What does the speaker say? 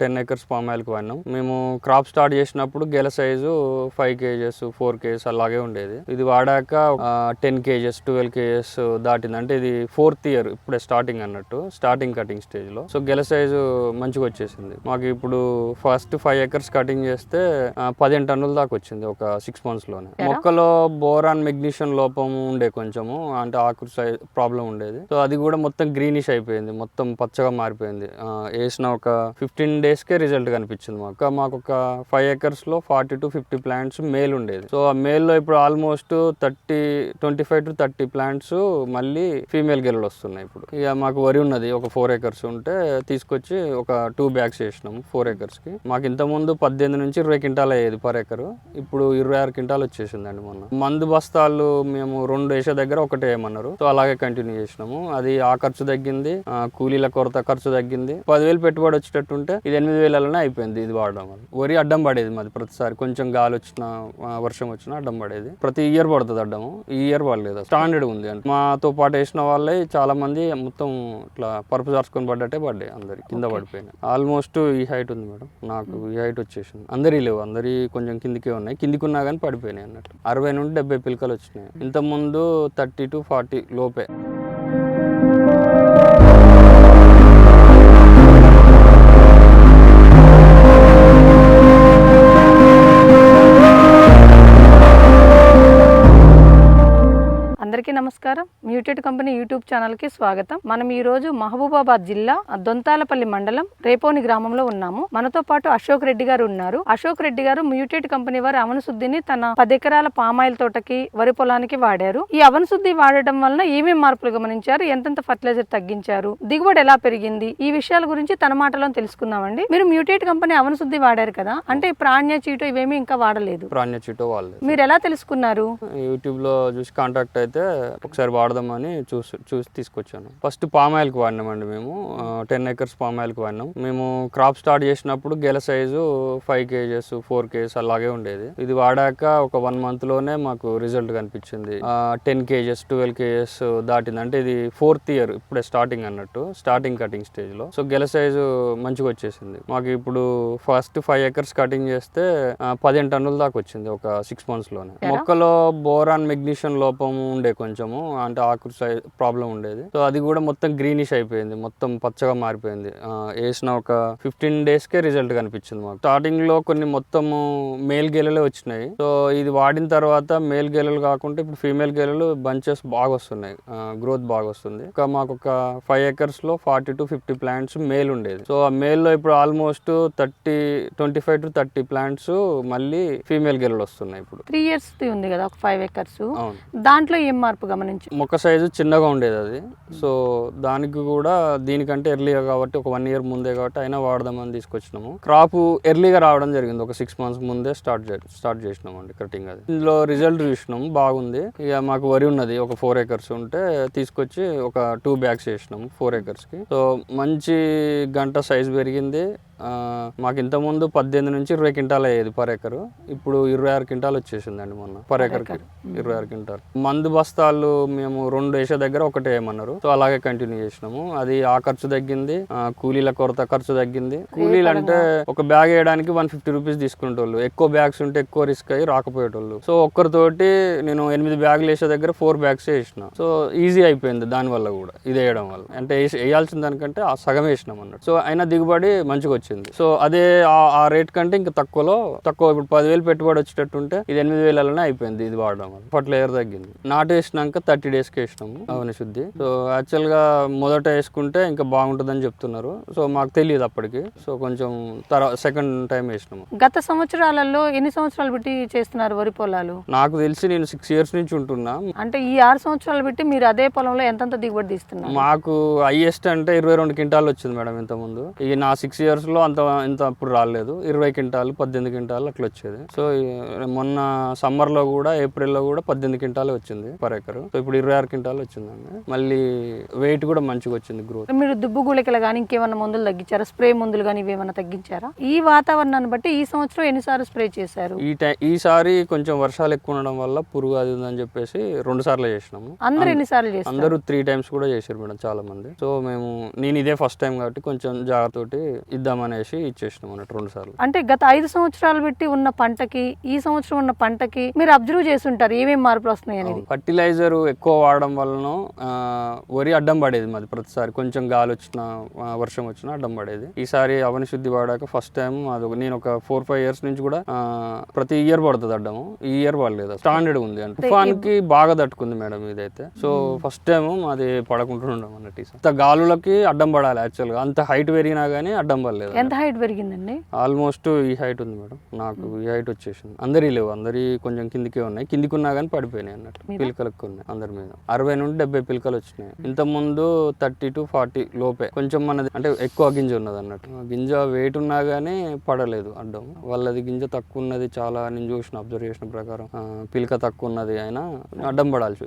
Ten acres palm ఆయిల్కి వాడినాం. మేము క్రాప్ స్టార్ట్ చేసినప్పుడు గెల size five kgs four kgs అలాగే ఉండేది. ఇది వాడాక టెన్ కేజెస్ ట్వెల్వ్ కేజెస్ దాటింది. అంటే ఇది ఫోర్త్ ఇయర్ ఇప్పుడే స్టార్టింగ్ అన్నట్టు స్టార్టింగ్ కటింగ్ స్టేజ్లో సో గెల సైజు మంచిగా వచ్చేసింది. మాకు ఇప్పుడు ఫస్ట్ ఫైవ్ ఎకర్స్ కటింగ్ చేస్తే పదిహేను టన్నుల దాకా వచ్చింది ఒక సిక్స్ మంత్స్లోనే. మొక్కలో బోరాన్ మెగ్నీషియం లోపం ఉండే కొంచెము అంటే ఆకు సైజ్ ప్రాబ్లం ఉండేది. సో అది కూడా మొత్తం గ్రీనిష్ అయిపోయింది. మొత్తం పచ్చగా మారిపోయింది. వేసిన ఒక ఫిఫ్టీన్ డేస్కే రిజల్ట్ కనిపించింది మాకు. మాకు ఒక five ఏకర్స్లో forty to fifty plants male ఉండేది. సో ఆ మేల్లో ఇప్పుడు almost thirty twenty five to thirty plants మళ్ళీ ఫీమేల్ గెలలు వస్తున్నాయి ఇప్పుడు. ఇక మాకు వరి ఉన్నది ఒక ఫోర్ ఎకర్స్ ఉంటే తీసుకొచ్చి ఒక టూ బ్యాగ్స్ వేసినాము ఫోర్ ఏకర్స్కి మాకు ఇంతకుముందు పద్దెనిమిది నుంచి ఇరవై క్వింటాల్ అయ్యేది పర్ ఎకర్ ఇప్పుడు ఇరవై ఆరు క్వింటాల్ వచ్చేసిందండి మొన్న. మందు బస్తాలు మేము రెండు వేసే దగ్గర ఒకటే వేయమన్నారు సో అలాగే కంటిన్యూ చేసినాము. అది ఆ ఖర్చు తగ్గింది కూలీల కొరత ఖర్చు తగ్గింది. పదివేలు పెట్టుబడి వచ్చేటట్టుంటే ఇది ఎనిమిది వేలలోనే అయిపోయింది ఇది వాడడం వల్ల. వరి అడ్డం పడేది మాది ప్రతిసారి. కొంచెం గాలి వచ్చినా వర్షం వచ్చినా అడ్డం పడేది. ప్రతి ఇయర్ పడుతుంది అడ్డము. ఈ ఇయర్ పడలేదు. స్టాండర్డ్ ఉంది అంటే మాతో పాటు వేసిన వాళ్ళే చాలా మంది మొత్తం ఇట్లా పరుపు చార్చుకొని పడ్డట్టే పడ్డాయి అందరి కింద పడిపోయినాయి. ఆల్మోస్ట్ ఈ హైట్ ఉంది మేడం. నాకు ఈ హైట్ వచ్చేసింది. అందరి లేవు. అందరి కొంచెం కిందికే ఉన్నాయి. కిందికి ఉన్నా కానీ పడిపోయినాయి అన్నట్టు. అరవై నుండి డెబ్బై పిలకలు వచ్చినాయి. ఇంత ముందు థర్టీ టు ఫార్టీ లోపే. నమస్కారం. మ్యూటెడ్ కంపెనీ యూట్యూబ్ ఛానల్కి స్వాగతం. మనం ఈ రోజు మహబూబాబాద్ జిల్లా దొంతాలపల్లి మండలం రేపోని గ్రామంలో ఉన్నాము. మనతో పాటు అశోక్ రెడ్డి గారు ఉన్నారు. అశోక్ రెడ్డి గారు మ్యూటెడ్ కంపెనీ వారి అవనశుద్ధిని తన పది ఎకరాల పామాయిల్ తోటకి వరి పొలానికి వాడారు. ఈ అవనశుద్ధి వాడటం వలన ఏమేం మార్పులు గమనించారు? ఎంతెంత ఫర్టిలైజర్ తగ్గించారు? దిగుబడి ఎలా పెరిగింది? ఈ విషయాల గురించి తన మాటలో తెలుసుకుందామండి. మీరు మ్యూటెడ్ కంపెనీ అవనశుద్ధి వాడారు కదా? అంటే ప్రాణ్య చీటు ఇవేమీ ఇంకా వాడలేదు. ప్రాణ్య చిటో వాళ్ళది మీరు ఎలా తెలుసుకున్నారు? యూట్యూబ్లో చూసి కాంటాక్ట్ అయితే ఒకసారి వాడదామని చూసి చూసి తీసుకొచ్చాను. ఫస్ట్ పామ్ ఆయిల్కి వాడినామండి మేము. టెన్ ఎకర్స్ పామ్ ఆయిల్కి వాడినాం. మేము క్రాప్ స్టార్ట్ చేసినప్పుడు గెల size five kgs four kgs అలాగే ఉండేది. ఇది వాడాక ఒక వన్ మంత్లోనే మాకు రిజల్ట్ కనిపించింది. టెన్ కేజెస్ ట్వెల్వ్ కేజెస్ దాటింది అంటే ఇది ఫోర్త్ ఇయర్ ఇప్పుడే స్టార్టింగ్ అన్నట్టు స్టార్టింగ్ కటింగ్ స్టేజ్లో సో గెల సైజు మంచిగా వచ్చేసింది. మాకు ఇప్పుడు ఫస్ట్ ఫైవ్ ఎకర్స్ కటింగ్ చేస్తే పదిహేను టన్నుల దాకా వచ్చింది ఒక సిక్స్ మంత్స్లోనే మొక్కలో బోరాన్ మెగ్నీషియం లోపం ఉండే కొంచెము అంటే ఆకు ప్రాబ్లం ఉండేది. సో అది కూడా మొత్తం గ్రీనిష్ అయిపోయింది. మొత్తం పచ్చగా మారిపోయింది. వేసిన ఒక ఫిఫ్టీన్ డేస్ కే రిజల్ట్ కనిపించింది మాకు. స్టార్టింగ్లో కొన్ని మొత్తము మేల్ గెలలే వచ్చినాయి. సో ఇది వాడిన తర్వాత మేల్ గెలలు కాకుండా ఇప్పుడు ఫీమేల్ గెలలు బంచెస్ బాగా వస్తున్నాయి. గ్రోత్ బాగా వస్తుంది. ఇంకా మాకు ఒక five ఎకర్స్లో forty to fifty plants male ఉండేది. సో ఆ మేల్లో ఇప్పుడు almost thirty twenty five to thirty plants మళ్ళీ ఫీమేల్ గెలలు వస్తున్నాయి ఇప్పుడు. త్రీ ఇయర్స్ ఉంది కదా ఒక ఫైవ్ ఎకర్స్ అవును. దాంట్లో ఏం మార్పు గమనించి. మొక్క సైజు చిన్నగా ఉండేది అది. సో దానికి కూడా దీనికంటే ఎర్లీగా కాబట్టి ఒక వన్ ఇయర్ ముందే కాబట్టి అయినా వాడదామని తీసుకొచ్చినాము. క్రాప్ ఎర్లీగా రావడం జరిగింది. ఒక సిక్స్ మంత్స్ ముందే స్టార్ట్ స్టార్ట్ చేసినాము అండి కటింగ్ అది. ఇందులో రిజల్ట్ చూసినాం. బాగుంది. ఇక మాకు వరి ఉన్నది. ఒక ఫోర్ ఏకర్స్ ఉంటే తీసుకొచ్చి ఒక టూ బ్యాగ్స్ వేసినాము ఫోర్ ఏకర్స్కి సో మంచి గంట సైజ్ పెరిగింది. మాకు ఇంత ముందు పద్దెనిమిది నుంచి ఇరవై క్వింటాల్ అయ్యేది పర్ ఎకర్. ఇప్పుడు ఇరవై ఆరు క్వింటాల్ వచ్చేసిందండి మొన్న. పర్ ఎకర్కి ఇరవై ఆరు క్వింటాల్. మందు బస్తాలు మేము రెండు వేసే దగ్గర ఒకటే వేయమన్నారు సో అలాగే కంటిన్యూ చేసినాము. అది ఆ ఖర్చు తగ్గింది కూలీల కొరత ఖర్చు తగ్గింది. కూలీలు అంటే ఒక బ్యాగ్ వేయడానికి వన్ ఫిఫ్టీ రూపీస్ తీసుకునేటోళ్ళు. ఎక్కువ బ్యాగ్స్ ఉంటే ఎక్కువ రిస్క్ అయ్యి రాకపోయేటోళ్ళు. సో ఒక్కరితోటి నేను ఎనిమిది బ్యాగులు వేసే దగ్గర ఫోర్ బ్యాగ్స్ వేసిన. సో ఈజీ అయిపోయింది దాని వల్ల కూడా ఇది వేయడం వల్ల. అంటే వేయాల్సిన దానికంటే ఆ సగం వేసినాం అన్నట్టు. సో అయినా దిగుబడి మంచిగా వచ్చింది సో అదే ఆ- రేట్ కంటే ఇంకా తక్కువలో తక్కువ ఇప్పుడు పదివేలు పెట్టుబడి వచ్చేటట్టు ఉంటే ఇది ఎనిమిది వేలలోనే అయిపోయింది ఇది వాడడం వల్ల. ఫర్టిలైజర్ తగ్గింది. నాటు వేసినాక థర్టీ డేస్కి వేసినాము అవని శుద్ధి. సో యాక్చువల్గా మొదట వేసుకుంటే ఇంకా బాగుంటుందని చెప్తున్నారు. సో మాకు తెలియదు అప్పటికి. సో కొంచెం తర్వాత సెకండ్ టైం వేసినాము. గత సంవత్సరాలలో ఎన్ని సంవత్సరాలు పెట్టి చేస్తున్నారు వరి పొలాలు? నాకు తెలిసి నేను సిక్స్ ఇయర్స్ నుంచి ఉంటున్నా. అంటే ఈ ఆరు సంవత్సరాలు పెట్టి మీరు అదే పొలంలో ఎంతంత దిగుబడి తీస్తున్నారు? మాకు హైయెస్ట్ అంటే ఇరవై రెండు క్వింటాలు వచ్చింది మేడం ఇంత ముందు ఈ నా సిక్స్ ఇయర్స్లో అంత ఇంత అప్పుడు రాలేదు. ఇరవై క్వింటాలు పద్దెనిమిది క్వింటాలు అట్లా వచ్చేది. సో మొన్న సమ్మర్లో కూడా ఏప్రిల్లో కూడా పద్దెనిమిది క్వింటాలు వచ్చింది పర్ ఎకర్. సో ఇప్పుడు ఇరవై ఆరు క్వింటాలు వచ్చిందండి. మళ్ళీ వెయిట్ కూడా మంచిగా వచ్చింది గ్రోత్ మీరు దుబ్బు గుళికలు కానీ ఇంకేమైనా మందులు తగ్గించారా? స్ప్రే మందులు కానీ ఇవేమైనా తగ్గించారా? ఈ వాతావరణాన్ని బట్టి ఈ సంవత్సరం ఎన్నిసార్లు స్ప్రే చేశారు? ఈ టై ఈసారి కొంచెం వర్షాలు ఎక్కువ ఉండడం వల్ల పురుగు అది ఉందని చెప్పేసి రెండు సార్లు చేసినాము. అందరు ఎన్నిసార్లు చేస్తారు? అందరూ త్రీ టైమ్స్ కూడా చేశారు మేడం చాలా మంది సో మేము నేను ఇదే ఫస్ట్ టైం కాబట్టి కొంచెం జాగ్రత్తతోటి ఇద్దామని అనేసి ఇచ్చేసినాం అన్నట్టు రెండు సార్లు. అంటే గత ఐదు సంవత్సరాలు పెట్టి ఉన్న పంటకి ఈ సంవత్సరం ఉన్న పంటకి మీరు అబ్జర్వ్ చేస్తుంటారు ఏమేమి మార్పులు వస్తున్నాయి అనేది? ఫర్టిలైజర్ ఎక్కువ వాడడం వలన వరి అడ్డం పడేది మాది ప్రతిసారి. కొంచెం గాలి వచ్చిన వర్షం వచ్చినా అడ్డం పడేది. ఈసారి అవని శుద్ధి వాడాక ఫస్ట్ టైం అది నేను ఒక ఫోర్ ఫైవ్ ఇయర్స్ నుంచి కూడా ప్రతి ఇయర్ పడుతుంది అడ్డము. ఈ ఇయర్ పడలేదు స్టాండర్డ్ ఉంది అంటే తుఫాన్కి బాగా తట్టుకుంది మేడం ఇదైతే. సో ఫస్ట్ టైం మాది పడకుండా ఉండం అన్నట్టు గాలులకి అడ్డం పడాలి యాక్చువల్గా. అంత హైట్ పెరిగినా గానీ అడ్డం పడలేదు. ఎంత హైట్ పెరిగిందండి? ఆల్మోస్ట్ ఈ హైట్ ఉంది మేడం. నాకు ఈ హైట్ వచ్చేసింది. అందరి లేవు. అందరి కొంచెం కిందికే ఉన్నాయి. కిందికి ఉన్నా కానీ పడిపోయినాయి అన్నట్టు. పిలకలకు ఉన్నాయి అందరి మీద. అరవై నుండి డెబ్బై పిలకలు వచ్చినాయి. ఇంత ముందు థర్టీ టు ఫార్టీ లోపే. కొంచెం మనది అంటే ఎక్కువ గింజ ఉన్నది అన్నట్టు. గింజ వెయిట్ ఉన్నా కానీ పడలేదు అడ్డం. వాళ్ళది గింజ తక్కువ ఉన్నది చాలా నేను చూసిన అబ్జర్వ్ చేసిన ప్రకారం. పిలక తక్కువ ఉన్నది అయినా అడ్డం పడాల్సి